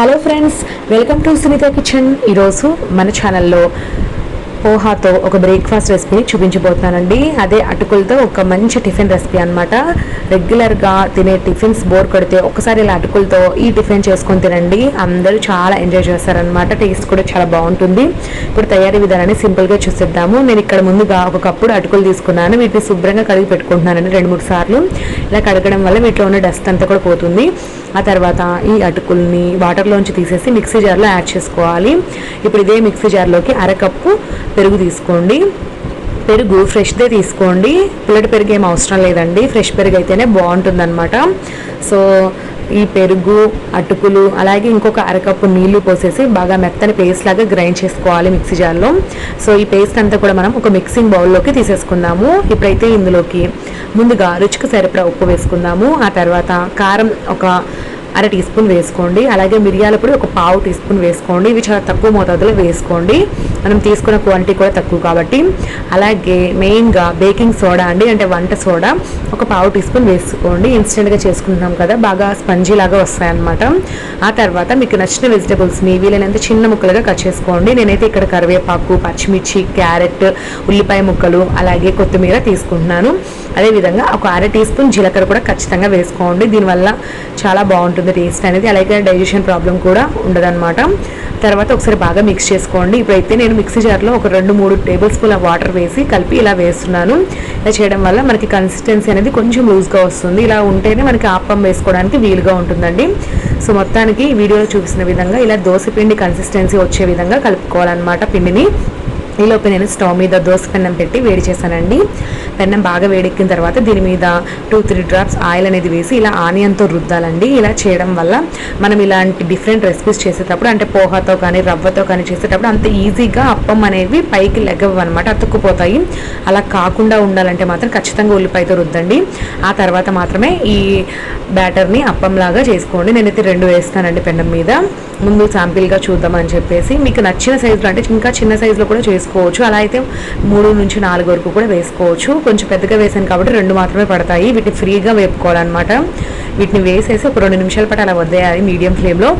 Hello friends welcome to Sunitha kitchen. ఈరోజు మన ఛానల్లో పోహాతో ఒక బ్రేక్ఫాస్ట్ రెసిపీని చూపించబోతున్నానండి. అదే అటుకులతో ఒక మంచి టిఫిన్ రెసిపీ అనమాట రెగ్యులర్గా తినే టిఫిన్స్ బోర్ కొడితే ఒకసారి ఇలా అటుకులతో ఈ టిఫిన్ చేసుకొని తినండి. అందరూ చాలా ఎంజాయ్ చేస్తారనమాట టేస్ట్ కూడా చాలా బాగుంటుంది. ఇప్పుడు తయారీ విధానాన్ని సింపుల్గా చూసేద్దాము. నేను ఇక్కడ ముందుగా ఒక కప్పుడు అటుకులు తీసుకున్నాను. వీటిని శుభ్రంగా కడిగి పెట్టుకుంటున్నానండి రెండు మూడు సార్లు. ఇలా కడగడం వల్ల వీటిలో ఉన్న డస్ట్ అంతా కూడా పోతుంది. ఆ తర్వాత ఈ అటుకుల్ని వాటర్లోంచి తీసేసి మిక్సీ జార్లో యాడ్ చేసుకోవాలి. ఇప్పుడు ఇదే మిక్సీ జార్లోకి అరకప్పు పెరుగు తీసుకోండి. పెరుగు ఫ్రెష్దే తీసుకోండి. పిల్లటి పెరుగు ఏం అవసరం లేదండి. ఫ్రెష్ పెరుగు అయితేనే బాగుంటుందన్నమాట. సో ఈ పెరుగు అటుకులు అలాగే ఇంకొక అరకప్పు నీళ్ళు పోసేసి బాగా మెత్తని పేస్ట్ లాగా గ్రైండ్ చేసుకోవాలి మిక్సీ జార్లో సో ఈ పేస్ట్ అంతా కూడా మనం ఒక మిక్సింగ్ బౌల్లోకి తీసేసుకుందాము. ఇప్పుడైతే ఇందులోకి ముందుగా రుచికి సరిపడా ఉప్పు వేసుకుందాము. ఆ తర్వాత కారం ఒక అర టీ స్పూన్ వేసుకోండి. అలాగే మిరియాల పొడి ఒక పావు టీ స్పూన్ వేసుకోండి. ఇవి చాలా తక్కువ మోతాదులో వేసుకోండి. మనం తీసుకున్న క్వాంటిటీ కూడా తక్కువ కాబట్టి. అలాగే మెయిన్గా బేకింగ్ సోడా అండి అంటే వంట సోడా ఒక పావు టీ స్పూన్ వేసుకోండి. ఇన్స్టెంట్గా చేసుకుంటున్నాం కదా బాగా స్పంజీ లాగా వస్తాయన్నమాట. ఆ తర్వాత మీకు నచ్చిన వెజిటబుల్స్ని వీలైనంత చిన్న ముక్కలుగా కట్ చేసుకోండి. నేనైతే ఇక్కడ కరివేపాకు పచ్చిమిర్చి క్యారెట్ ఉల్లిపాయ ముక్కలు అలాగే కొత్తిమీర తీసుకుంటున్నాను. అదేవిధంగా ఒక అర టీ స్పూన్ జీలకర్ర కూడా ఖచ్చితంగా వేసుకోండి. దీనివల్ల చాలా బాగుంటుంది టేస్ట్ అనేది అలాగే డైజెషన్ ప్రాబ్లం కూడా ఉండదన్నమాట. తర్వాత ఒకసారి బాగా మిక్స్ చేసుకోండి. ఇప్పుడైతే నేను మిక్సీ జార్లో ఒక రెండు మూడు టేబుల్ స్పూన్ వాటర్ వేసి కలిపి ఇలా వేస్తున్నాను. ఇలా చేయడం వల్ల మనకి కన్సిస్టెన్సీ అనేది కొంచెం లూజ్గా వస్తుంది. ఇలా ఉంటేనే మనకి ఆపం వేసుకోవడానికి వీలుగా ఉంటుందండి. సో మొత్తానికి ఈ వీడియోలో చూపిస్తున్న విధంగా ఇలా దోశ పిండి కన్సిస్టెన్సీ వచ్చే విధంగా కలుపుకోవాలన్నమాట పిండిని. ఈలోపు నేను స్టవ్ మీద దోశ పెన్నం పెట్టి వేడి చేశానండి. పెన్నం బాగా వేడెక్కిన తర్వాత దీని మీద టూ త్రీ డ్రాప్స్ ఆయిల్ అనేది వేసి ఇలా ఆనియన్తో రుద్దాలండి. ఇలా చేయడం వల్ల మనం ఇలాంటి డిఫరెంట్ రెసిపీస్ చేసేటప్పుడు అంటే పోహాతో కానీ రవ్వతో కానీ చేసేటప్పుడు అంత ఈజీగా అప్పం అనేవి పైకి లెగవు అనమాట అతుక్కుపోతాయి. అలా కాకుండా ఉండాలంటే మాత్రం ఖచ్చితంగా ఉల్లిపాయతో రుద్దండి. ఆ తర్వాత మాత్రమే ఈ బ్యాటర్ని అప్పంలాగా చేసుకోండి. నేనైతే రెండు వేస్తానండి పెన్నం మీద. ముందు శాంపిల్గా చూద్దామని చెప్పేసి మీకు నచ్చిన సైజులో అంటే ఇంకా చిన్న సైజులో కూడా చేసుకోండి వేసుకోవచ్చు. అలా అయితే మూడు నుంచి నాలుగు వరకు కూడా వేసుకోవచ్చు. కొంచెం పెద్దగా వేసాను కాబట్టి రెండు మాత్రమే పడతాయి. వీటిని ఫ్రీగా వేపుకోవాలన్నమాట. వీటిని వేసేసి ఒక రెండు నిమిషాల పాటు అలా వదిలేయాలి మీడియం ఫ్లేమ్లో.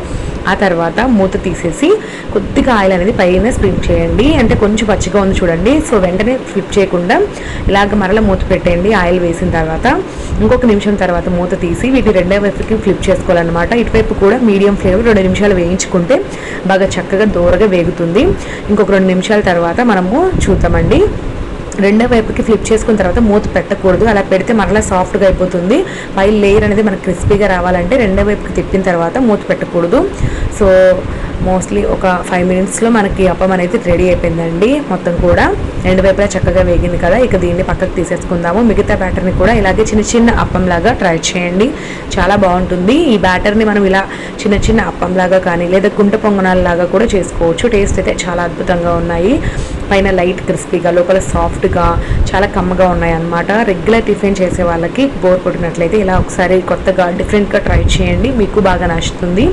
ఆ తర్వాత మూత తీసేసి కొద్దిగా ఆయిల్ అనేది పైన స్ప్రింక్ చేయండి. అంటే కొంచెం పచ్చిగా ఉంది చూడండి. సో వెంటనే ఫ్లిప్ చేయకుండా ఇలాగ మరలా మూత పెట్టేయండి ఆయిల్ వేసిన తర్వాత. ఇంకొక నిమిషం తర్వాత మూత తీసి వీటిని రెండో వైపుకి ఫ్లిప్ చేసుకోవాలన్నమాట. ఇటువైపు కూడా మీడియం ఫ్లేమ్ రెండు నిమిషాలు వేయించుకుంటే బాగా చక్కగా దూరగా వేగుతుంది. ఇంకొక రెండు నిమిషాల తర్వాత మనము చూద్దామండి. రెండో వైపుకి ఫ్లిప్ చేసుకున్న తర్వాత మూత పెట్టకూడదు. అలా పెడితే మరలా సాఫ్ట్గా అయిపోతుంది. పై లేయర్ అనేది మనకు క్రిస్పీగా రావాలంటే రెండో వైపుకి తిప్పిన తర్వాత మూత పెట్టకూడదు. సో మోస్ట్లీ ఒక ఫైవ్ మినిట్స్లో మనకి అప్పం అనేది రెడీ అయిపోయిందండి. మొత్తం కూడా రెండు వైపులా చక్కగా వేగింది కదా. ఇక దీన్ని పక్కకు తీసేసుకుందాము. మిగతా బ్యాటర్ని కూడా ఇలాగే చిన్న చిన్న అప్పంలాగా ట్రై చేయండి. చాలా బాగుంటుంది. ఈ బ్యాటర్ని మనం ఇలా చిన్న చిన్న అప్పంలాగా కానీ లేదా గుంట పొంగనాలలాగా కూడా చేసుకోవచ్చు. టేస్ట్ అయితే చాలా అద్భుతంగా ఉన్నాయి. పైన లైట్ క్రిస్పీగా లోపల సాఫ్ట్గా చాలా కమ్మగా ఉన్నాయి అన్నమాట. రెగ్యులర్ టిఫిన్ చేసే వాళ్ళకి బోర్ కొట్టినట్లయితే ఇలా ఒకసారి కొత్తగా డిఫరెంట్గా ట్రై చేయండి. మీకు బాగా నచ్చుతుంది.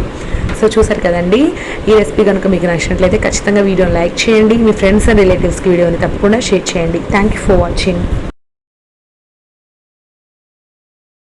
సో చూసారు కదండి. ఈ రెసిపీ కనుక మీకు నచ్చినట్లయితే ఖచ్చితంగా వీడియోని లైక్ చేయండి. మీ ఫ్రెండ్స్ అండ్ రిలేటివ్స్కి వీడియోని తప్పకుండా షేర్ చేయండి. Thank you for watching